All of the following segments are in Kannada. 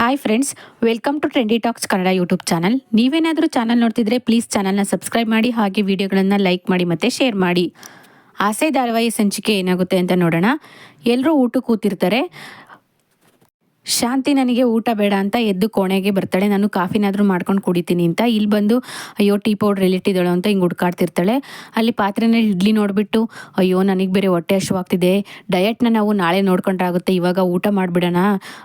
Hi friends welcome to trendy talks Kannada YouTube channel ನೀವೇನಾದರೂ ಚಾನಲ್ ನೋಡ್ತಿದ್ರೆ ಪ್ಲೀಸ್ ಚಾನಲ್ನ ಸಬ್ಸ್ಕ್ರೈಬ್ ಮಾಡಿ ಹಾಗೆ ವಿಡಿಯೋಗಳನ್ನು ಲೈಕ್ ಮಾಡಿ ಮತ್ತು ಶೇರ್ ಮಾಡಿ. ಆಸೆ ಧಾರಾವಾಹಿ ಸಂಚಿಕೆ ಏನಾಗುತ್ತೆ ಅಂತ ನೋಡೋಣ. ಎಲ್ಲರೂ ಊಟಕ್ಕೆ ಕೂತಿರ್ತಾರೆ. ಶಾಂತಿ ನನಗೆ ಊಟ ಬೇಡ ಅಂತ ಎದ್ದು ಕೋಣೆಗೆ ಬರ್ತಾಳೆ. ನಾನು ಕಾಫಿನಾದರೂ ಮಾಡ್ಕೊಂಡು ಕುಡಿತೀನಿ ಅಂತ. ಇಲ್ಲಿ ಬಂದು, ಅಯ್ಯೋ, ಟೀ ಪೌಡ್ರ್ ಎಲ್ಲಿಟ್ಟಿದ್ದಾಳು ಅಂತ ಹಿಂಗೆ ಹುಡ್ಕಾಡ್ತಿರ್ತಾಳೆ. ಅಲ್ಲಿ ಪಾತ್ರೆನ ಇಡ್ಲಿ ನೋಡಿಬಿಟ್ಟು, ಅಯ್ಯೋ, ನನಗೆ ಬೇರೆ ಹೊಟ್ಟೆ ಹಶುವಾಗ್ತಿದೆ. ಡಯಟ್ನ ನಾವು ನಾಳೆ ನೋಡ್ಕೊಂಡ್ರಾಗುತ್ತೆ. ಇವಾಗ ಊಟ ಮಾಡಿಬಿಡೋಣ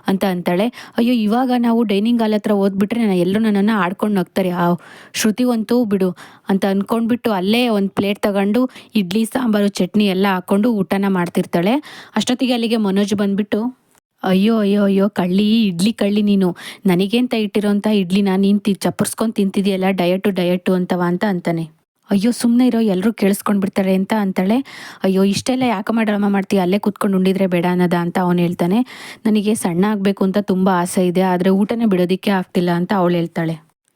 ಅಂತ ಅಂತಾಳೆ. ಅಯ್ಯೋ, ಇವಾಗ ನಾವು ಡೈನಿಂಗ್ ಹಾಲ್ ಹತ್ರ ಓದ್ಬಿಟ್ರೆ ನಾನು ಎಲ್ಲರೂ ನನ್ನನ್ನು ಆಡ್ಕೊಂಡು ನಗ್ತಾರೆ. ಆ ಶ್ರುತಿವಂತೂ ಬಿಡು ಅಂತ ಅಂದ್ಕೊಂಡ್ಬಿಟ್ಟು ಅಲ್ಲೇ ಒಂದು ಪ್ಲೇಟ್ ತಗೊಂಡು, ಇಡ್ಲಿ, ಸಾಂಬಾರು, ಚಟ್ನಿ ಎಲ್ಲ ಹಾಕ್ಕೊಂಡು ಊಟನ ಮಾಡ್ತಿರ್ತಾಳೆ. ಅಷ್ಟೊತ್ತಿಗೆ ಅಲ್ಲಿಗೆ ಮನೋಜ್ ಬಂದ್ಬಿಟ್ಟು ಅಯ್ಯೋ ಅಯ್ಯೋ ಅಯ್ಯೋ, ಕಳ್ಳಿ, ಇಡ್ಲಿ ಕಳ್ಳಿ ನೀನು. ನನಗೇಂತ ಇಟ್ಟಿರೋಂಥ ನಾನು ನೀನು ತಿ, ಚಪ್ಪರ್ಸ್ಕೊಂಡು ತಿಂತಿದೆಯಲ್ಲ, ಡಯಟು ಡಯಟು ಅಂತವ ಅಂತ ಅಂತಾನೆ. ಅಯ್ಯೋ ಸುಮ್ಮನೆ ಇರೋ ಎಲ್ಲರೂ ಕೇಳಿಸ್ಕೊಂಡು ಬಿಡ್ತಾರೆ ಅಂತ ಅಂತಾಳೆ. ಅಯ್ಯೋ, ಇಷ್ಟೆಲ್ಲ ಯಾಕೆ ಮಾಡಮ್ಮ ಮಾಡ್ತೀಯ? ಅಲ್ಲೇ ಕೂತ್ಕೊಂಡು ಉಂಡಿದ್ರೆ ಬೇಡ ಅನ್ನೋದ ಅಂತ ಅವನು ಹೇಳ್ತಾನೆ. ನನಗೆ ಸಣ್ಣ ಆಗಬೇಕು ಅಂತ ತುಂಬ ಆಸೆ ಇದೆ, ಆದರೆ ಊಟನೇ ಬಿಡೋದಕ್ಕೆ ಆಗ್ತಿಲ್ಲ ಅಂತ ಅವಳು ಹೇಳ್ತಾಳೆ.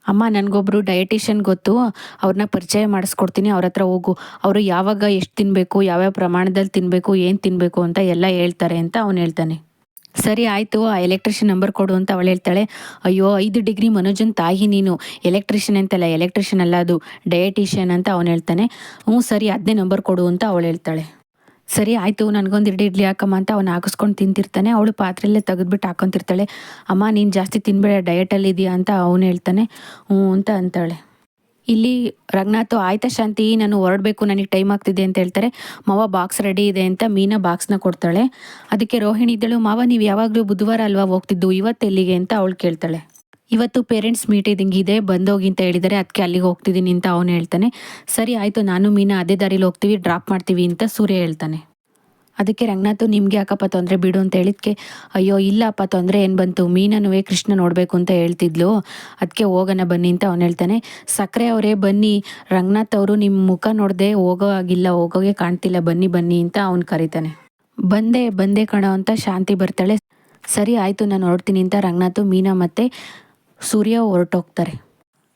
ಅಮ್ಮ ನನಗೊಬ್ಬರು ಡಯಟಿಷಿಯನ್ ಗೊತ್ತು. ಅವ್ರನ್ನ ಪರಿಚಯ ಮಾಡಿಸ್ಕೊಡ್ತೀನಿ, ಅವ್ರ ಹತ್ರ ಹೋಗು. ಅವರು ಯಾವಾಗ ಎಷ್ಟು ತಿನ್ನಬೇಕು ಯಾವ್ಯಾವ ಪ್ರಮಾಣದಲ್ಲಿ ತಿನ್ನಬೇಕು ಏನು ತಿನ್ನಬೇಕು ಅಂತ ಎಲ್ಲ ಹೇಳ್ತಾರೆ ಅಂತ ಅವನು ಹೇಳ್ತಾನೆ. ಸರಿ ಆಯಿತು, ಆ ಎಲೆಕ್ಟ್ರಿಷಿಯನ್ ನಂಬರ್ ಕೊಡು ಅಂತ ಅವಳು ಹೇಳ್ತಾಳೆ. ಅಯ್ಯೋ, ಐದು ಡಿಗ್ರಿ ಮನೋಜನ್ ತಾಯಿ ನೀನು. ಎಲೆಕ್ಟ್ರಿಷಿಯನ್ ಅಂತಲ್ಲ ಎಲೆಕ್ಟ್ರಿಷಿಯನ್ ಅಲ್ಲ ಅದು ಡಯಟಿಷಿಯನ್ ಅಂತ ಅವನು ಹೇಳ್ತಾನೆ. ಹ್ಞೂ, ಸರಿ ಅದನ್ನೇ ನಂಬರ್ ಕೊಡು ಅಂತ ಅವಳು ಹೇಳ್ತಾಳೆ. ಸರಿ ಆಯಿತು, ನನಗೊಂದು ಎರಡು ಇಡ್ಲಿ ಹಾಕಮ್ಮ ಅಂತ ಅವನು ಹಾಕಿಸ್ಕೊಂಡು ತಿಂತಿರ್ತಾನೆ. ಅವಳು ಪಾತ್ರೆಯಲ್ಲೇ ತೆಗೆದ್ಬಿಟ್ಟು ಹಾಕೊತಿರ್ತಾಳೆ. ಅಮ್ಮ, ನೀನು ಜಾಸ್ತಿ ತಿನ್ಬೇಡ ಡಯಟಲ್ಲಿ ಇದೆಯಾ ಅಂತ ಅವನು ಹೇಳ್ತಾನೆ. ಹ್ಞೂ ಅಂತ ಅಂತಾಳೆ. ಇಲ್ಲಿ ರಂಗನಾಥ್, ಆಯ್ತಾ ಶಾಂತಿ, ನಾನು ಹೊರಡಬೇಕು, ನನಗೆ ಟೈಮ್ ಆಗ್ತಿದೆ ಅಂತ ಹೇಳ್ತಾರೆ. ಮಾವ ಬಾಕ್ಸ್ ರೆಡಿ ಇದೆ ಅಂತ ಮೀನಾ ಬಾಕ್ಸ್ನ ಕೊಡ್ತಾಳೆ. ಅದಕ್ಕೆ ರೋಹಿಣಿ ಇದ್ದಳು, ಮಾವ, ನೀವು ಯಾವಾಗಲೂ ಬುಧವಾರ ಅಲ್ವಾ ಹೋಗ್ತಿದ್ದು? ಇವತ್ತು ಎಲ್ಲಿಗೆ? ಅಂತ ಅವಳು ಕೇಳ್ತಾಳೆ. ಇವತ್ತು ಪೇರೆಂಟ್ಸ್ ಮೀಟಿಂಗ್ ಇದೆ, ಬಂದೋಗಿ ಅಂತ ಹೇಳಿದರೆ ಅದಕ್ಕೆ ಅಲ್ಲಿಗೆ ಹೋಗ್ತಿದ್ದೀನಿ, ಅಂತ ಅವನು ಹೇಳ್ತಾನೆ. ಸರಿ, ಆಯಿತು, ನಾನು ಮೀನಾ ಅದೇ ದಾರಿಲಿ ಹೋಗ್ತೀವಿ ಡ್ರಾಪ್ ಮಾಡ್ತೀವಿ, ಅಂತ ಸೂರ್ಯ ಹೇಳ್ತಾನೆ. ಅದಕ್ಕೆ ರಂಗನಾಥ್ ನಿಮ್ಗೆ ಯಾಕಪ್ಪ ತೊಂದರೆ ಬಿಡು ಅಂತ ಹೇಳಿದ್ಕೆ, ಅಯ್ಯೋ, ಇಲ್ಲಪ್ಪ, ತೊಂದರೆ ಏನು ಬಂತು? ಮೀನನ್ನುವೆ ಕೃಷ್ಣ ನೋಡಬೇಕು ಅಂತ ಹೇಳ್ತಿದ್ಲು. ಅದಕ್ಕೆ ಹೋಗೋಣ ಬನ್ನಿ ಅಂತ ಅವ್ನು ಹೇಳ್ತಾನೆ. ಸಕ್ಕರೆ ಅವರೇ, ಬನ್ನಿ. ರಂಗನಾಥ್ ಅವರು ನಿಮ್ಮ ಮುಖ ನೋಡದೆ ಹೋಗೋ ಆಗಿಲ್ಲ ಹೋಗೋಗೆ ಕಾಣ್ತಿಲ್ಲ, ಬನ್ನಿ ಬನ್ನಿ ಅಂತ ಅವ್ನು ಕರೀತಾನೆ. ಬಂದೆ ಬಂದೆ ಕಣೋ ಅಂತ ಶಾಂತಿ ಬರ್ತಾಳೆ. ಸರಿ, ಆಯಿತು, ನಾನು ಹೊರಡ್ತೀನಿ ಅಂತ ರಂಗನಾಥ್, ಮೀನಾ ಮತ್ತು ಸೂರ್ಯ ಹೊರಟೋಗ್ತಾರೆ.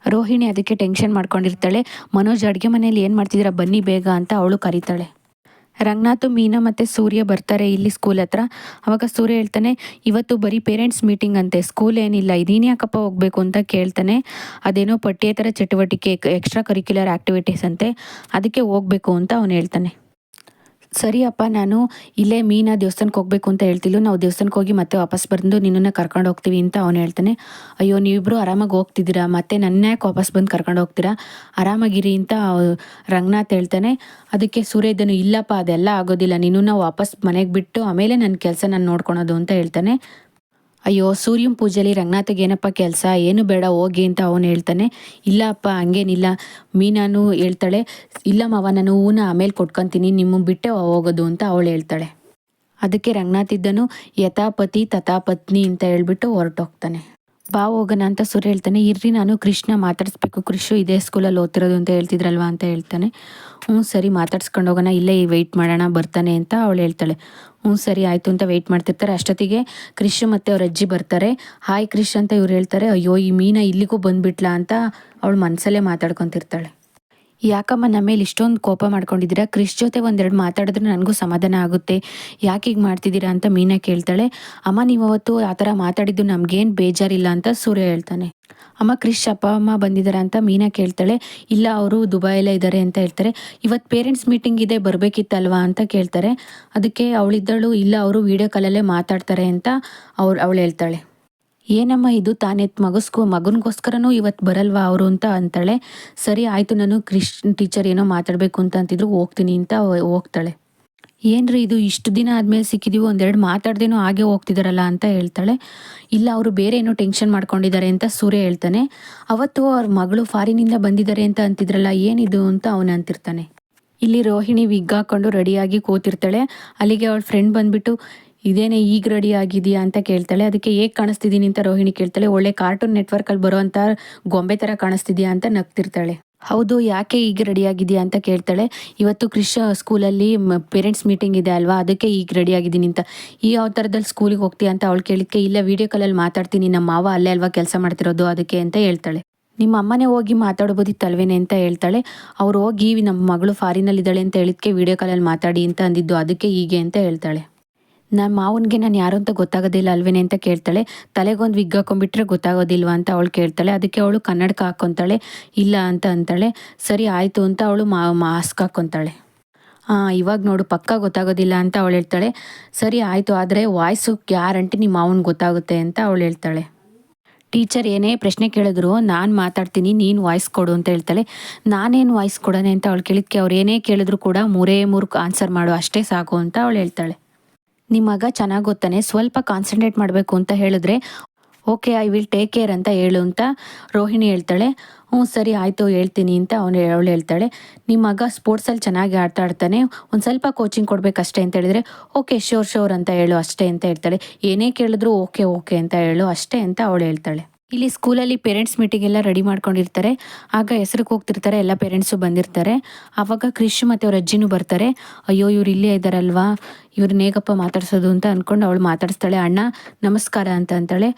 ರೋಹಿಣಿ ಅದಕ್ಕೆ ಟೆನ್ಷನ್ ಮಾಡ್ಕೊಂಡಿರ್ತಾಳೆ. ಮನೋಜ್ ಅಡುಗೆ ಮನೇಲಿ ಏನು ಮಾಡ್ತಿದ್ದೀರಾ ಬನ್ನಿ ಬೇಗ ಅಂತ ಅವಳು ಕರೀತಾಳೆ. ರಂಗನಾಥ್, ಮೀನಾ ಮತ್ತು ಸೂರ್ಯ ಬರ್ತಾರೆ ಇಲ್ಲಿ ಸ್ಕೂಲ್ ಹತ್ರ. ಅವಾಗ ಸೂರ್ಯ ಹೇಳ್ತಾನೆ, ಇವತ್ತು ಬರೀ ಪೇರೆಂಟ್ಸ್ ಮೀಟಿಂಗ್ ಅಂತೆ ಸ್ಕೂಲ್ ಏನಿಲ್ಲ, ಇದೀನಿ ಯಾಕಪ್ಪ ಹೋಗ್ಬೇಕು ಅಂತ ಕೇಳ್ತಾನೆ. ಅದೇನೋ ಪಠ್ಯೇತರ ಚಟುವಟಿಕೆ ಎಕ್ಸ್ಟ್ರಾ ಕರಿಕ್ಯುಲರ್ ಆ್ಯಕ್ಟಿವಿಟೀಸ್ ಅಂತೆ, ಅದಕ್ಕೆ ಹೋಗ್ಬೇಕು ಅಂತ ಅವನು ಹೇಳ್ತಾನೆ. ಸರಿ ಅಪ್ಪ, ನಾನು ಇಲ್ಲೇ ಮೀನಾ ದೇವಸ್ಥಾನಕ್ಕೆ ಹೋಗ್ಬೇಕು ಅಂತ ಹೇಳ್ತಿಲ್ಲ ನಾವು ದೇವಸ್ಥಾನಕ್ಕೆ ಹೋಗಿ ಮತ್ತೆ ವಾಪಸ್ ಬಂದು ನಿನ್ನನ್ನು ಕರ್ಕೊಂಡು ಹೋಗ್ತೀವಿ ಅಂತ ಅವನು ಹೇಳ್ತಾನೆ. ಅಯ್ಯೋ, ನೀವಿಬ್ರು ಆರಾಮಾಗಿ ಹೋಗ್ತಿದ್ದೀರಾ? ಮತ್ತೆ ನನ್ನ ಯಾಕೆ ವಾಪಸ್ ಬಂದು ಕರ್ಕೊಂಡು ಹೋಗ್ತೀರಾ? ಆರಾಮಾಗಿರಿ ಅಂತ ರಂಗನಾಥ್ ಹೇಳ್ತಾನೆ. ಅದಕ್ಕೆ ಸೂರ್ಯದನು ಇಲ್ಲಪ್ಪ, ಅದೆಲ್ಲ ಆಗೋದಿಲ್ಲ. ನೀನು ವಾಪಸ್ ಮನೆಗೆ ಬಿಟ್ಟು ಆಮೇಲೆ ನನ್ನ ಕೆಲಸ ನಾನು ನೋಡ್ಕೊಳೋದು ಅಂತ ಹೇಳ್ತಾನೆ. ಅಯ್ಯೋ, ಸೂರ್ಯನ ಪೂಜೆಲಿ ರಂಗನಾಥಗೆ ಏನಪ್ಪ ಕೆಲಸ? ಏನು ಬೇಡ, ಹೋಗಿ ಅಂತ ಅವನು ಹೇಳ್ತಾನೆ. ಇಲ್ಲ ಅಪ್ಪ, ಹಂಗೇನಿಲ್ಲ. ಮೀನಾನು ಹೇಳ್ತಾಳೆ, ಇಲ್ಲ ಮಾವ, ನಾನು ಹೂನ ಆಮೇಲೆ ಕೊಟ್ಕೊತೀನಿ, ನಿಮ್ಮ ಬಿಟ್ಟೆ ಹೋಗೋದು ಅಂತ ಅವಳು ಹೇಳ್ತಾಳೆ. ಅದಕ್ಕೆ ರಂಗನಾಥ್ ಇದ್ದನು, ಯಥಾಪತಿ ತಥಾಪತ್ನಿ ಅಂತ ಹೇಳ್ಬಿಟ್ಟು ಹೊರಟೋಗ್ತಾನೆ. ಬಾ ಹೋಗೋಣ ಅಂತ ಸುರ ಹೇಳ್ತಾನೆ, ಇರ್ರಿ ನಾನು ಕೃಷ್ಣ ಮಾತಾಡಿಸ್ಬೇಕು ಕೃಷು ಇದೇ ಸ್ಕೂಲಲ್ಲಿ ಓದ್ತಿರೋದು ಅಂತ ಹೇಳ್ತಿದ್ರಲ್ವಾ ಅಂತ ಹೇಳ್ತಾನೆ. ಹ್ಞೂ ಸರಿ ಮಾತಾಡ್ಸ್ಕೊಂಡು ಹೋಗೋಣ, ಇಲ್ಲೇ ವೆಯ್ಟ್ ಮಾಡೋಣ, ಬರ್ತಾನೆ ಅಂತ ಅವಳು ಹೇಳ್ತಾಳೆ. ಹ್ಞೂ ಸರಿ ಆಯಿತು ಅಂತ ವೆಯ್ಟ್ ಮಾಡ್ತಿರ್ತಾರೆ. ಅಷ್ಟೊತ್ತಿಗೆ ಕ್ರಿಶ್ ಮತ್ತು ಅವ್ರ ಅಜ್ಜಿ ಬರ್ತಾರೆ. ಹಾಯ್ ಕೃಷ್ ಅಂತ ಇವ್ರು ಹೇಳ್ತಾರೆ. ಅಯ್ಯೋ, ಈ ಮೀನ ಇಲ್ಲಿಗೂ ಬಂದುಬಿಟ್ಲಾ? ಅಂತ ಅವಳು ಮನಸಲ್ಲೇ ಮಾತಾಡ್ಕೊತಿರ್ತಾಳೆ. ಯಾಕಮ್ಮ ನಮ್ಮ ಮೇಲೆ ಇಷ್ಟೊಂದು ಕೋಪ ಮಾಡ್ಕೊಂಡಿದ್ದೀರಾ? ಕ್ರಿಶ್ ಜೊತೆ ಒಂದೆರಡು ಮಾತಾಡಿದ್ರೆ ನನಗೂ ಸಮಾಧಾನ ಆಗುತ್ತೆ. ಯಾಕೆ ಹೀಗೆ ಮಾಡ್ತಿದ್ದೀರಾ ಅಂತ ಮೀನಾ ಕೇಳ್ತಾಳೆ. ಅಮ್ಮ ನೀವು ಅವತ್ತು ಆ ಥರ ಮಾತಾಡಿದ್ದು ನಮಗೇನು ಬೇಜಾರಿಲ್ಲ ಅಂತ ಸೂರ್ಯ ಹೇಳ್ತಾನೆ. ಅಮ್ಮ ಕ್ರಿಶ್ ಅಪ್ಪ, ಅಮ್ಮ ಬಂದಿದ್ದಾರೆ ಅಂತ ಮೀನಾ ಕೇಳ್ತಾಳೆ. ಇಲ್ಲ, ಅವರು ದುಬೈಯಲ್ಲೇ ಇದ್ದಾರೆ ಅಂತ ಹೇಳ್ತಾರೆ. ಇವತ್ತು ಪೇರೆಂಟ್ಸ್ ಮೀಟಿಂಗ್ ಇದೆ, ಬರಬೇಕಿತ್ತಲ್ವಾ ಅಂತ ಕೇಳ್ತಾರೆ. ಅದಕ್ಕೆ ಅವಳಿದ್ದಳು, ಇಲ್ಲ, ಅವರು ವೀಡಿಯೋ ಕಾಲಲ್ಲೇ ಮಾತಾಡ್ತಾರೆ ಅಂತ ಅವ್ರು ಅವಳು ಹೇಳ್ತಾಳೆ. ಏನಮ್ಮ ಇದು? ತಾನೇ ಮಗಸ್ಕೋ, ಮಗನಿಗೋಸ್ಕರನೂ ಇವತ್ತು ಬರಲ್ವಾ ಅವರು ಅಂತ ಅಂತಾಳೆ. ಸರಿ, ಆಯಿತು, ನಾನು ಕ್ರಿಶ್, ಟೀಚರ್ ಏನೋ ಮಾತಾಡಬೇಕು ಅಂತ ಅಂತಿದ್ರು, ಹೋಗ್ತೀನಿ ಅಂತ ಹೋಗ್ತಾಳೆ. ಏನ್ರಿ ಇದು? ಇಷ್ಟು ದಿನ ಆದಮೇಲೆ ಸಿಕ್ಕಿದೀವಿ? ಒಂದೆರಡು ಮಾತಾಡ್ದೇನೋ ಹಾಗೆ ಹೋಗ್ತಿದಾರಲ್ಲ ಅಂತ ಹೇಳ್ತಾಳೆ. ಇಲ್ಲ, ಅವರು ಬೇರೆ ಏನೋ ಟೆನ್ಷನ್ ಮಾಡ್ಕೊಂಡಿದ್ದಾರೆ ಅಂತ ಸೂರ್ಯ ಹೇಳ್ತಾನೆ. ಅವತ್ತು ಅವ್ರ ಮಗಳು ಫಾರಿನಿಂದ ಬಂದಿದ್ದಾರೆ ಅಂತ ಅಂತಿದ್ರಲ್ಲ, ಏನಿದು ಅಂತ ಅವನು ಅಂತಿರ್ತಾನೆ. ಇಲ್ಲಿ ರೋಹಿಣಿ ವಿಗ್ ಹಾಕೊಂಡು ರೆಡಿಯಾಗಿ ಕೂತಿರ್ತಾಳೆ. ಅಲ್ಲಿಗೆ ಅವಳ ಫ್ರೆಂಡ್ ಬಂದ್ಬಿಟ್ಟು ಇದೇನೇ ಈಗ ರೆಡಿ ಆಗಿದೆಯಾ ಅಂತ ಕೇಳ್ತಾಳೆ. ಅದಕ್ಕೆ ಹೇಗೆ ಕಾಣಿಸ್ತಿದ್ದೀನಿ ಅಂತ ರೋಹಿಣಿ ಕೇಳ್ತಾಳೆ. ಒಳ್ಳೆ ಕಾರ್ಟೂನ್ ನೆಟ್ವರ್ಕಲ್ಲಿ ಬರುವಂಥ ಗೊಂಬೆ ಥರ ಕಾಣಿಸ್ತಿದ್ಯಾ ಅಂತ ನಗ್ತಿರ್ತಾಳೆ. ಹೌದು, ಯಾಕೆ ಈಗ ರೆಡಿ ಆಗಿದೆಯಾ ಅಂತ ಕೇಳ್ತಾಳೆ. ಇವತ್ತು ಕ್ರಿಶ್ ಸ್ಕೂಲಲ್ಲಿ ಪೇರೆಂಟ್ಸ್ ಮೀಟಿಂಗ್ ಇದೆ ಅಲ್ವಾ? ಅದಕ್ಕೆ ಈಗ ರೆಡಿ ಆಗಿದ್ದೀನಿ ಅಂತ. ಈ ಯಾವ ಥರದಲ್ಲಿ ಸ್ಕೂಲಿಗೆ ಹೋಗ್ತೀಯ ಅಂತ ಅವಳು ಕೇಳಿದ್ಕೆ, ಇಲ್ಲ ವಿಡಿಯೋ ಕಾಲಲ್ಲಿ ಮಾತಾಡ್ತೀನಿ, ನಮ್ಮ ಮಾವ ಅಲ್ಲೇ ಅಲ್ವಾ ಕೆಲಸ ಮಾಡ್ತಿರೋದು ಅದಕ್ಕೆ ಅಂತ ಹೇಳ್ತಾಳೆ. ನಿಮ್ಮ ಅಮ್ಮನೇ ಹೋಗಿ ಮಾತಾಡ್ಬೋದಿತ್ತಲ್ವೇನೆ ಅಂತ ಹೇಳ್ತಾಳೆ. ಅವ್ರು ಹೋಗಿ, ನಮ್ಮ ಮಗಳು ಫಾರಿನಲ್ಲಿದ್ದಾಳೆ ಅಂತ ಹೇಳಿದ್ಕೆ ವಿಡಿಯೋ ಕಾಲಲ್ಲಿ ಮಾತಾಡಿ ಅಂತ ಅಂದಿದ್ದು, ಅದಕ್ಕೆ ಹೀಗೆ ಅಂತ ಹೇಳ್ತಾಳೆ. ನಮ್ಮ ಮಾವನಿಗೆ ನಾನು ಯಾರು ಅಂತ ಗೊತ್ತಾಗೋದಿಲ್ಲ ಅಲ್ವೇನೆ ಅಂತ ಕೇಳ್ತಾಳೆ. ತಲೆಗೊಂದು ವಿಗ್ ಹಾಕೊಂಡ್ಬಿಟ್ರೆ ಗೊತ್ತಾಗೋದಿಲ್ವಾ ಅಂತ ಅವಳು ಕೇಳ್ತಾಳೆ. ಅದಕ್ಕೆ ಅವಳು ಕನ್ನಡಕ ಹಾಕ್ಕೊತಾಳೆ ಇಲ್ಲ ಅಂತ ಅಂತಾಳೆ. ಸರಿ ಆಯಿತು ಅಂತ ಅವಳು ಮಾ, ಮಾಸ್ಕ್ ಹಾಕ್ಕೊತಾಳೆ ಹಾಂ ಇವಾಗ ನೋಡು, ಪಕ್ಕ ಗೊತ್ತಾಗೋದಿಲ್ಲ ಅಂತ ಅವಳು ಹೇಳ್ತಾಳೆ. ಸರಿ ಆಯಿತು, ಆದರೆ ವಾಯ್ಸು ಗ್ಯಾರಂಟಿ ನಿಮ್ಮ ಮಾವನಿಗೆ ಗೊತ್ತಾಗುತ್ತೆ ಅಂತ ಅವಳು ಹೇಳ್ತಾಳೆ. ಟೀಚರ್ ಏನೇ ಪ್ರಶ್ನೆ ಕೇಳಿದ್ರು, ನಾನು ಮಾತಾಡ್ತೀನಿ, ನೀನು ವಾಯ್ಸ್ ಕೊಡು ಅಂತ ಹೇಳ್ತಾಳೆ. ನಾನೇನು ವಾಯ್ಸ್ ಕೊಡೋಣ ಅಂತ ಅವಳು ಕೇಳಿದ್ಕೆ ಅವ್ರು ಏನೇ ಕೇಳಿದ್ರು ಕೂಡ ಮೂರೇ ಮೂರು ಆನ್ಸರ್ ಮಾಡು, ಅಷ್ಟೇ ಸಾಕು ಅಂತ ಅವಳು ಹೇಳ್ತಾಳೆ. ನಿಮ್ಮ ಮಗ ಚೆನ್ನಾಗಿ ಗೊತ್ತಾನೆ ಸ್ವಲ್ಪ ಕಾನ್ಸಂಟ್ರೇಟ್ ಮಾಡಬೇಕು ಅಂತ ಹೇಳಿದ್ರೆ, okay, I will take care ಅಂತ ಹೇಳು ಅಂತ ರೋಹಿಣಿ ಹೇಳ್ತಾಳೆ. ಹ್ಞೂ, ಸರಿ, ಆಯಿತು, ಹೇಳ್ತೀನಿ ಅಂತ ಅವನು ಅವಳು ಹೇಳ್ತಾಳೆ. ನಿಮ್ಮ ಮಗ ಸ್ಪೋರ್ಟ್ಸಲ್ಲಿ ಚೆನ್ನಾಗಿ ಆಟ ಆಡ್ತಾನೆ, ಒಂದು ಸ್ವಲ್ಪ ಕೋಚಿಂಗ್ ಕೊಡಬೇಕಷ್ಟೇ ಅಂತ ಹೇಳಿದ್ರೆ, ಓಕೆ ಶೋರ್ ಶೋರ್ ಅಂತ ಹೇಳು ಅಷ್ಟೇ ಅಂತ ಹೇಳ್ತಾಳೆ. ಏನೇ ಕೇಳಿದ್ರು, ಓಕೆ ಓಕೆ ಅಂತ ಹೇಳು ಅಷ್ಟೇ ಅಂತ ಅವಳು ಹೇಳ್ತಾಳೆ. ಇಲ್ಲಿ ಸ್ಕೂಲಲ್ಲಿ ಪೇರೆಂಟ್ಸ್ ಮೀಟಿಂಗ್ ಎಲ್ಲ ರೆಡಿ ಮಾಡ್ಕೊಂಡಿರ್ತಾರೆ. ಆಗ ಹೆಸ್ರಿಗೆ ಹೋಗ್ತಿರ್ತಾರೆ, ಎಲ್ಲ ಪೇರೆಂಟ್ಸು ಬಂದಿರ್ತಾರೆ. ಆವಾಗ ಕ್ರಿಶ್ ಮತ್ತು ಅವ್ರ ಅಜ್ಜಿನೂ ಬರ್ತಾರೆ. ಅಯ್ಯೋ, ಇವ್ರು ಇಲ್ಲೇ ಇದ್ದಾರಲ್ವಾ? ಇವ್ರನ್ನ ಹೇಗಪ್ಪ ಮಾತಾಡ್ಸೋದು ಅಂತ ಅಂದ್ಕೊಂಡು ಅವಳು ಮಾತಾಡಿಸ್ತಾಳೆ, ಅಣ್ಣ, ನಮಸ್ಕಾರ ಅಂತ ಅಂತಾಳೆ.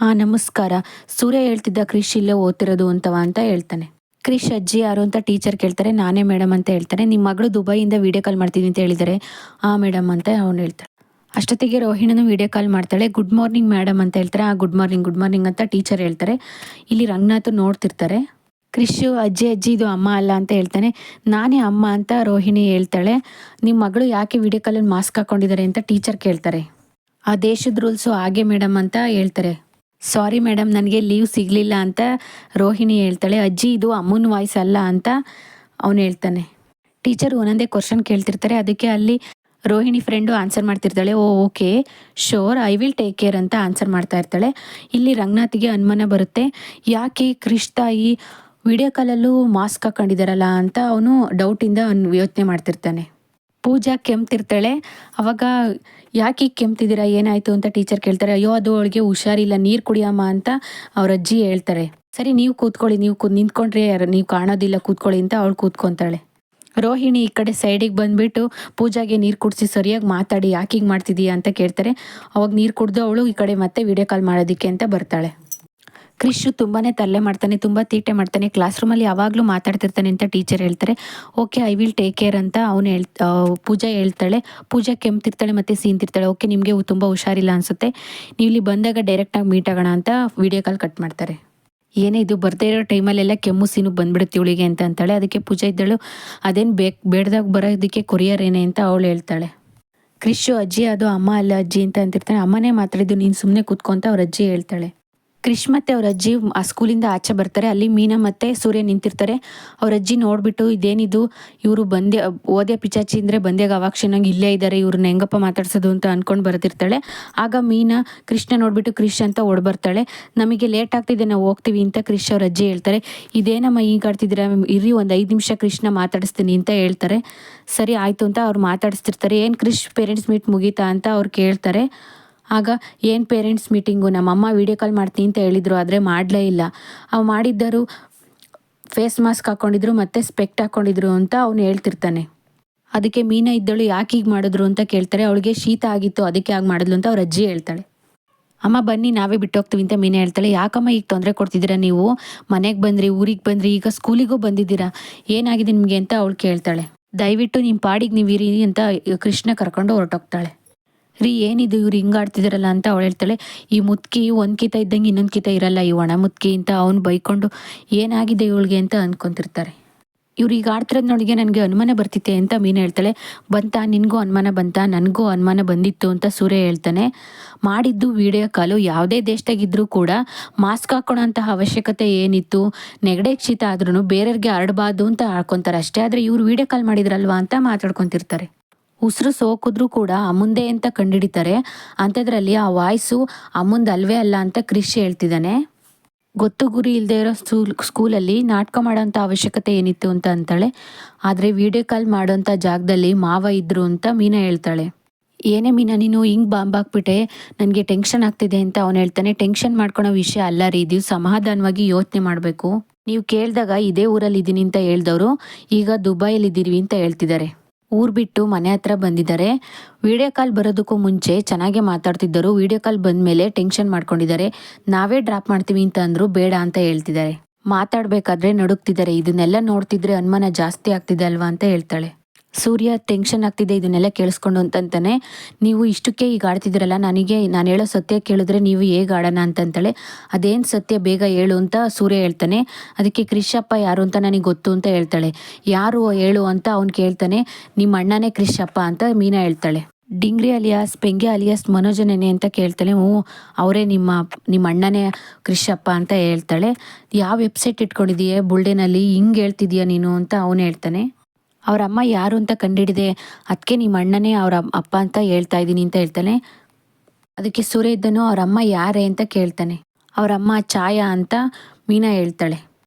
ಹಾಂ ನಮಸ್ಕಾರ. ಸೂರ್ಯ ಹೇಳ್ತಿದ್ದ ಕ್ರಿಶ್ ಇಲ್ಲೇ ಓದ್ತಿರೋದು ಅಂತವ ಅಂತ ಹೇಳ್ತಾನೆ. ಕ್ರಿಶ್, ಅಜ್ಜಿ ಯಾರು ಅಂತ ಟೀಚರ್ ಕೇಳ್ತಾರೆ, ನಾನೇ ಮೇಡಮ್ ಅಂತ ಹೇಳ್ತಾರೆ. ನಿಮ್ಮ ಮಗಳು ದುಬೈಯಿಂದ ವಿಡಿಯೋ ಕಾಲ್ ಮಾಡ್ತೀನಿ ಅಂತ ಹೇಳಿದ್ದಾರೆ. ಹಾಂ ಮೇಡಮ್ ಅಂತ ಅವನು ಹೇಳ್ತಾಳೆ ಅಷ್ಟೊತ್ತಿಗೆ ರೋಹಿಣಿನೂ ವಿಡಿಯೋ ಕಾಲ್ ಮಾಡ್ತಾಳೆ. ಗುಡ್ ಮಾರ್ನಿಂಗ್ ಮೇಡಮ್ ಅಂತ ಹೇಳ್ತಾರೆ. ಆ ಗುಡ್ ಮಾರ್ನಿಂಗ್ ಗುಡ್ ಮಾರ್ನಿಂಗ್ ಅಂತ ಟೀಚರ್ ಹೇಳ್ತಾರೆ. ಇಲ್ಲಿ ರಂಗನಾಥ್ ನೋಡ್ತಿರ್ತಾರೆ. ಕ್ರಿಶು ಅಜ್ಜಿ ಅಜ್ಜಿ, ಇದು ಅಮ್ಮ ಅಲ್ಲ ಅಂತ ಹೇಳ್ತಾನೆ. ನಾನೇ ಅಮ್ಮ ಅಂತ ರೋಹಿಣಿ ಹೇಳ್ತಾಳೆ. ನಿಮ್ಮ ಮಗಳು ಯಾಕೆ ವಿಡಿಯೋ ಕಾಲಲ್ಲಿ ಮಾಸ್ಕ್ ಹಾಕೊಂಡಿದ್ದಾರೆ ಅಂತ ಟೀಚರ್ ಕೇಳ್ತಾರೆ. ಆ ದೇಶದ ರೂಲ್ಸು ಹಾಗೆ ಮೇಡಮ್ ಅಂತ ಹೇಳ್ತಾರೆ. ಸಾರಿ ಮೇಡಮ್ ನನಗೆ ಲೀವ್ ಸಿಗಲಿಲ್ಲ ಅಂತ ರೋಹಿಣಿ ಹೇಳ್ತಾಳೆ. ಅಜ್ಜಿ, ಇದು ಅಮ್ಮನ ವಾಯ್ಸ್ ಅಲ್ಲ ಅಂತ ಅವನು ಹೇಳ್ತಾನೆ. ಟೀಚರ್ ಒಂದೊಂದೇ ಕ್ವಶನ್ ಕೇಳ್ತಿರ್ತಾರೆ. ಅದಕ್ಕೆ ಅಲ್ಲಿ ರೋಹಿಣಿ ಫ್ರೆಂಡು ಆನ್ಸರ್ ಮಾಡ್ತಿರ್ತಾಳೆ, ಓ okay sure I will take care ಅಂತ ಆನ್ಸರ್ ಮಾಡ್ತಾ ಇರ್ತಾಳೆ. ಇಲ್ಲಿ ರಂಗನಾಥಿಗೆ ಅನುಮಾನ ಬರುತ್ತೆ, ಯಾಕೆ ಕ್ರಿಶ್ ತಾಯಿ ವಿಡಿಯೋ ಕಾಲಲ್ಲೂ ಮಾಸ್ಕ್ ಹಾಕೊಂಡಿದಾರಲ್ಲ ಅಂತ ಅವನು ಡೌಟಿಂದ ಯೋಚನೆ ಮಾಡ್ತಿರ್ತಾನೆ. ಪೂಜಾ ಕೆಮ್ತಿರ್ತಾಳೆ, ಅವಾಗ ಯಾಕೆ ಕೆಮ್ತಿದ್ದೀರಾ, ಏನಾಯ್ತು ಅಂತ ಟೀಚರ್ ಕೇಳ್ತಾರೆ, ಅಯ್ಯೋ, ಅದು ಅವಳಿಗೆ ಹುಷಾರಿಲ್ಲ, ನೀರು ಕುಡಿಯಮ್ಮ ಅಂತ ಅವ್ರ ಅಜ್ಜಿ ಹೇಳ್ತಾರೆ. ಸರಿ, ನೀವು ಕೂತ್ಕೊಳ್ಳಿ, ನೀವು ನಿಂತ್ಕೊಂಡ್ರೆ ನೀವು ಕಾಣೋದಿಲ್ಲ, ಕೂತ್ಕೊಳ್ಳಿ ಅಂತ ಅವಳು ಕೂತ್ಕೊಂತಾಳೆ. ರೋಹಿಣಿ ಈ ಕಡೆ ಸೈಡಿಗೆ ಬಂದ್ಬಿಟ್ಟು, ಪೂಜಾಗೆ ನೀರು ಕುಡಿಸಿ ಸರಿಯಾಗಿ ಮಾತಾಡಿ ಯಾಕೆ ಹಿಂಗೆ ಮಾಡ್ತಿದ್ದೀಯಾ ಅಂತ ಕೇಳ್ತಾರೆ. ಅವಾಗ ನೀರು ಕುಡಿದು ಅವಳು ಈ ಕಡೆ ಮತ್ತೆ ವಿಡಿಯೋ ಕಾಲ್ ಮಾಡೋದಕ್ಕೆ ಅಂತ ಬರ್ತಾಳೆ. ಕ್ರಿಶು ತುಂಬಾ ತಲ್ಲೆ ಮಾಡ್ತಾನೆ, ತುಂಬ ತೀಟೆ ಮಾಡ್ತಾನೆ ಕ್ಲಾಸ್ ರೂಮಲ್ಲಿ ಯಾವಾಗಲೂ ಮಾತಾಡ್ತಿರ್ತಾನೆ ಅಂತ ಟೀಚರ್ ಹೇಳ್ತಾರೆ. Okay I will take care ಅಂತ ಅವನು ಹೇಳ್ ಪೂಜಾ ಹೇಳ್ತಾಳೆ. ಪೂಜಾ ಕೆಮ್ತಿರ್ತಾಳೆ ಮತ್ತು ಸೀನ್ತಿರ್ತಾಳೆ ಓಕೆ ನಿಮಗೆ ತುಂಬ ಹುಷಾರಿಲ್ಲ ಅನಿಸುತ್ತೆ. ನೀವು ಇಲ್ಲಿ ಬಂದಾಗ ಡೈರೆಕ್ಟಾಗಿ ಮೀಟ್ ಆಗೋಣ ಅಂತ ವಿಡಿಯೋ ಕಾಲ್ ಕಟ್ ಮಾಡ್ತಾರೆ. ಏನೇ ಇದು ಬರ್ತಾ ಇರೋ ಟೈಮಲ್ಲೆಲ್ಲ ಕೆಮ್ಮು ಸೀನು ಬಂದ್ಬಿಡುತ್ತೆ ಇವಳಿಗೆ ಅಂತ ಅಂತಾಳೆ. ಅದಕ್ಕೆ ಪೂಜಾ ಇದ್ದಳು, ಅದೇನು ಬೇಕ್, ಬೇಡ್ದಾಗ ಬರೋದಕ್ಕೆ ಕೊರಿಯರ್ ಏನೇ? ಅಂತ ಅವಳು ಹೇಳ್ತಾಳೆ. ಕ್ರಿಶು ಅಜ್ಜಿ, ಅದು ಅಮ್ಮ ಅಲ್ಲ ಅಜ್ಜಿ ಅಂತ ಅಂತಿರ್ತಾನೆ ಅಮ್ಮನೇ ಮಾತಾಡಿದ್ದು, ನೀನು ಸುಮ್ಮನೆ ಕೂತ್ಕೊಂತ ಅವ್ರ ಅಜ್ಜಿ ಹೇಳ್ತಾಳೆ. ಕ್ರಿಶ್ ಮತ್ತೆ ಅವ್ರ ಅಜ್ಜಿ ಆ ಸ್ಕೂಲಿಂದ ಆಚೆ ಬರ್ತಾರೆ. ಅಲ್ಲಿ ಮೀನಾ ಮತ್ತೆ ಸೂರ್ಯ ನಿಂತಿರ್ತಾರೆ. ಅವ್ರ ಅಜ್ಜಿ ನೋಡ್ಬಿಟ್ಟು ಇದೇನಿದು? ಇವರು ಬಂದೆ, ಓದೆ ಪಿಚಾಚಿ ಅಂದ್ರೆ ಬಂದ್ಯಾಗ ಅವಾಕ್ಷನಾಗಿ ಇಲ್ಲೇ ಇದ್ದಾರೆ ಇವ್ರನ್ನ ಹೆಂಗಪ್ಪ ಮಾತಾಡ್ಸೋದು ಅಂತ ಅನ್ಕೊಂಡು ಬರ್ತಿರ್ತಾಳೆ. ಆಗ ಮೀನಾ ಕೃಷ್ಣ ನೋಡ್ಬಿಟ್ಟು ಕ್ರಿಶ್ ಅಂತ ಓಡ್ ಬರ್ತಾಳೆ ನಮಗೆ ಲೇಟ್ ಆಗ್ತಿದೆ, ನಾವು ಹೋಗ್ತೀವಿ ಅಂತ ಕ್ರಿಶ್ ಅವ್ರ ಅಜ್ಜಿ ಹೇಳ್ತಾರೆ. ಇದೇನಮ್ಮ ಈಗ ಆಡ್ತಿದ್ದೀರಾ? ಇರ್ರಿ, ಒಂದು ಐದು ನಿಮಿಷ ಕೃಷ್ಣ ಮಾತಾಡಿಸ್ತೀನಿ ಅಂತ ಹೇಳ್ತಾರೆ. ಸರಿ, ಆಯಿತು ಅಂತ ಅವ್ರು ಮಾತಾಡಿಸ್ತಿರ್ತಾರೆ. ಏನು ಕ್ರಿಶ್ ಪೇರೆಂಟ್ಸ್ ಮೀಟ್ ಮುಗೀತಾ ಅಂತ ಅವ್ರು ಕೇಳ್ತಾರೆ. ಆಗ ಏನು ಪೇರೆಂಟ್ಸ್ ಮೀಟಿಂಗು ನಮ್ಮಮ್ಮ ವೀಡಿಯೋ ಕಾಲ್ ಮಾಡ್ತೀನಿ ಅಂತ ಹೇಳಿದರು, ಆದರೆ ಮಾಡಲೇ ಇಲ್ಲ. ಅವು ಮಾಡಿದ್ದರು ಫೇಸ್ ಮಾಸ್ಕ್ ಹಾಕ್ಕೊಂಡಿದ್ರು ಮತ್ತು ಸ್ಪೆಕ್ಟ್ ಹಾಕ್ಕೊಂಡಿದ್ರು ಅಂತ ಅವನು ಹೇಳ್ತಿರ್ತಾನೆ. ಅದಕ್ಕೆ ಮೀನಾ ಇದ್ದಳು, ಯಾಕೆ ಹೀಗೆ ಮಾಡಿದ್ರು ಅಂತ ಕೇಳ್ತಾರೆ. ಅವಳಿಗೆ ಶೀತ ಆಗಿತ್ತು, ಅದಕ್ಕೆ ಹಾಗೆ ಮಾಡಿದ್ಲು ಅಂತ ಅವ್ರ ಅಜ್ಜಿ ಹೇಳ್ತಾಳೆ. ಅಮ್ಮ, ಬನ್ನಿ, ನಾವೇ ಬಿಟ್ಟೋಗ್ತೀವಿ ಅಂತ ಮೀನಾ ಹೇಳ್ತಾಳೆ. ಯಾಕಮ್ಮ ಈಗ ತೊಂದರೆ ಕೊಡ್ತಿದ್ದೀರಾ ನೀವು? ಮನೆಗೆ ಬಂದ್ರಿ, ಊರಿಗೆ ಬಂದ್ರಿ, ಈಗ ಸ್ಕೂಲಿಗೂ ಬಂದಿದ್ದೀರಾ? ಏನಾಗಿದೆ ನಿಮಗೆ? ಅಂತ ಅವಳು ಕೇಳ್ತಾಳೆ. ದಯವಿಟ್ಟು ನಿಮ್ಮ ಪಾಡಿಗೆ ನೀವು ಇರಿ ಅಂತ ಕೃಷ್ಣ ಕರ್ಕೊಂಡು ಹೊರಟೋಗ್ತಾಳೆ. ರೀ, ಏನಿದು ಇವ್ರು ಹಿಂಗೆ ಆಡ್ತಿದಾರಲ್ಲ ಅಂತ ಅವಳು ಹೇಳ್ತಾಳೆ, ಈ ಮುತ್ಕಿ ಒಂದು ಕಿತ ಇದ್ದಂಗೆ ಇನ್ನೊಂದು ಕಿತ ಇರಲ್ಲ ಈ ಒಣ ಮುತ್ಕಿ ಅಂತ ಅವ್ನು ಬೈಕೊಂಡು ಏನಾಗಿದೆ ಇವಳಿಗೆ ಅಂತ ಅನ್ಕೊಂತಿರ್ತಾರೆ. ಇವ್ರು ಈಗ ಆಡ್ತಿರೋದು ನೋಡಿಗೆ ನನಗೆ ಅನುಮಾನ ಬರ್ತಿತ್ತೆ ಅಂತ ಮೀನು ಹೇಳ್ತಾಳೆ, ಬಂತ, ನಿನಗೂ ಅನುಮಾನ ಬಂತ? ನನಗೂ ಅನುಮಾನ ಬಂದಿತ್ತು ಅಂತ ಸೂರ್ಯ ಹೇಳ್ತಾನೆ. ಮಾಡಿದ್ದು ವಿಡಿಯೋ ಕಾಲು ಯಾವುದೇ ದೇಶದಾಗಿದ್ದರೂ ಕೂಡ ಮಾಸ್ಕ್ ಹಾಕೊಳ್ಳೋಂತಹ ಅವಶ್ಯಕತೆ ಏನಿತ್ತು? ನೆಗಡೆ ಶೀತ ಆದ್ರೂ ಬೇರೆಯವ್ರಿಗೆ ಹರಡಬಾರ್ದು ಅಂತ ಹಾಕೊತಾರೆ. ಅಷ್ಟೇ ಆದರೆ ಇವ್ರು ವಿಡಿಯೋ ಕಾಲ್ ಮಾಡಿದ್ರಲ್ವಾ ಅಂತ ಮಾತಾಡ್ಕೊತಿರ್ತಾರೆ. ಉಸಿರು ಸೋಕಿದ್ರು ಕೂಡ ಅಮುಂದೆ ಅಂತ ಕಂಡಿಡಿತಾರೆ. ಅಂಥದ್ರಲ್ಲಿ ಆ ವಾಯ್ಸು ಅಮುಂದ್ ಅಲ್ವೇ ಅಲ್ಲ ಅಂತ ಕೃಷಿ ಹೇಳ್ತಿದ್ದಾನೆ. ಗೊತ್ತು ಗುರಿ ಇಲ್ಲದೆ ಇರೋ ಸ್ಕೂಲ್, ಸ್ಕೂಲಲ್ಲಿ ನಾಟಕ ಮಾಡೋಂಥ ಅವಶ್ಯಕತೆ ಏನಿತ್ತು ಅಂತ ಅಂತಾಳೆ. ಆದರೆ ವಿಡಿಯೋ ಕಾಲ್ ಮಾಡೋಂಥ ಜಾಗದಲ್ಲಿ ಮಾವ ಇದ್ರು ಅಂತ ಮೀನಾ ಹೇಳ್ತಾಳೆ. ಏನೇ ಮೀನಾ, ನೀನು ಹಿಂಗೆ ಬಾಂಬ್ ಹಾಕ್ಬಿಟ್ಟೆ, ನನಗೆ ಟೆನ್ಷನ್ ಆಗ್ತಿದೆ ಅಂತ ಅವನು ಹೇಳ್ತಾನೆ. ಟೆನ್ಷನ್ ಮಾಡ್ಕೊಳೋ ವಿಷಯ ಅಲ್ಲ ರೀ ಇದು ಸಮಾಧಾನವಾಗಿ ಯೋಚನೆ ಮಾಡಬೇಕು. ನೀವು ಕೇಳಿದಾಗ ಇದೇ ಊರಲ್ಲಿ ಇದ್ದೀನಿ ಅಂತ ಹೇಳ್ದವರು, ಈಗ ದುಬೈಯಲ್ಲಿ ಇದ್ದೀವಿ ಅಂತ ಹೇಳ್ತಿದ್ದಾರೆ. ಊರ್ ಬಿಟ್ಟು ಮನೆ ಹತ್ರ ಬಂದಿದ್ದಾರೆ. ವಿಡಿಯೋ ಕಾಲ್ ಬರೋದಕ್ಕೂ ಮುಂಚೆ ಚೆನ್ನಾಗೆ ಮಾತಾಡ್ತಿದ್ದರು. ವಿಡಿಯೋ ಕಾಲ್ ಬಂದ ಮೇಲೆ ಟೆನ್ಷನ್ ಮಾಡ್ಕೊಂಡಿದ್ದಾರೆ. ನಾವೇ ಡ್ರಾಪ್ ಮಾಡ್ತೀವಿ ಅಂತ ಅಂದ್ರು ಬೇಡ ಅಂತ ಹೇಳ್ತಿದ್ದಾರೆ. ಮಾತಾಡಬೇಕಾದ್ರೆ ನಡುಕ್ತಿದ್ದಾರೆ ಇದನ್ನೆಲ್ಲ ನೋಡ್ತಿದ್ರೆ ಅನುಮಾನ ಜಾಸ್ತಿ ಆಗ್ತಿದೆ ಅಲ್ವಾ ಅಂತ ಹೇಳ್ತಾಳೆ. ಸೂರ್ಯ ಟೆನ್ಷನ್ ಆಗ್ತಿದೆ, ಇದನ್ನೆಲ್ಲ ಕೇಳಿಸ್ಕೊಂಡು ಅಂತಂತಾನೆ, ನೀವು ಇಷ್ಟಕ್ಕೆ ಈಗ ಆಡ್ತಿದ್ದೀರಲ್ಲ, ನನಗೆ, ನಾನು ಹೇಳೋ ಸತ್ಯ ಕೇಳಿದ್ರೆ ನೀವು ಹೇಗೆ ಆಡೋಣ ಅಂತಂತಾಳೆ. ಅದೇನು ಸತ್ಯ ಬೇಗ ಹೇಳು ಅಂತ ಸೂರ್ಯ ಹೇಳ್ತಾನೆ. ಅದಕ್ಕೆ ಕ್ರಿಶಪ್ಪ ಯಾರು ಅಂತ ನನಗೆ ಗೊತ್ತು ಅಂತ ಹೇಳ್ತಾಳೆ. ಯಾರು ಹೇಳು ಅಂತ ಅವ್ನು ಕೇಳ್ತಾನೆ. ನಿಮ್ಮ ಅಣ್ಣನೇ ಕ್ರಿಶಪ್ಪ ಅಂತ ಮೀನಾ ಹೇಳ್ತಾಳೆ. ಡಿಂಗ್ರಿ ಅಲಿಯಾಸ್, ಪೆಂಗೆ ಅಲಿಯಾಸ್, ಮನೋಜನೇನೆ ಅಂತ ಕೇಳ್ತಾಳೆ. ಹ್ಞೂ, ಅವರೇ ನಿಮ್ಮ ನಿಮ್ಮ ಅಣ್ಣನೇ ಕ್ರಿಶಪ್ಪ ಅಂತ ಹೇಳ್ತಾಳೆ. ಯಾವ ವೆಬ್ಸೈಟ್ ಇಟ್ಕೊಂಡಿದೀಯ ಬುಲ್ಡೇನಲ್ಲಿ ಹಿಂಗೆ ಹೇಳ್ತಿದ್ಯಾ ನೀನು ಅಂತ ಅವನು ಹೇಳ್ತಾನೆ. ಅವ್ರ ಅಮ್ಮ ಯಾರು ಅಂತ ಕಂಡಿಡಿದೆ? ಅದಕ್ಕೆ ನಿಮ್ಮ ಅಣ್ಣನೇ ಅವ್ರ ಅಪ್ಪ ಅಂತ ಹೇಳ್ತಾ ಇದ್ದೀನಿ ಅಂತ ಹೇಳ್ತಾನೆ. ಅದಕ್ಕೆ ಸೂರ್ಯ ಇದ್ದನು ಅವ್ರ ಅಮ್ಮ ಯಾರೇ ಅಂತ ಕೇಳ್ತಾನೆ. ಅವ್ರ ಅಮ್ಮ ಛಾಯಾ ಅಂತ ಮೀನಾ ಹೇಳ್ತಾಳೆ.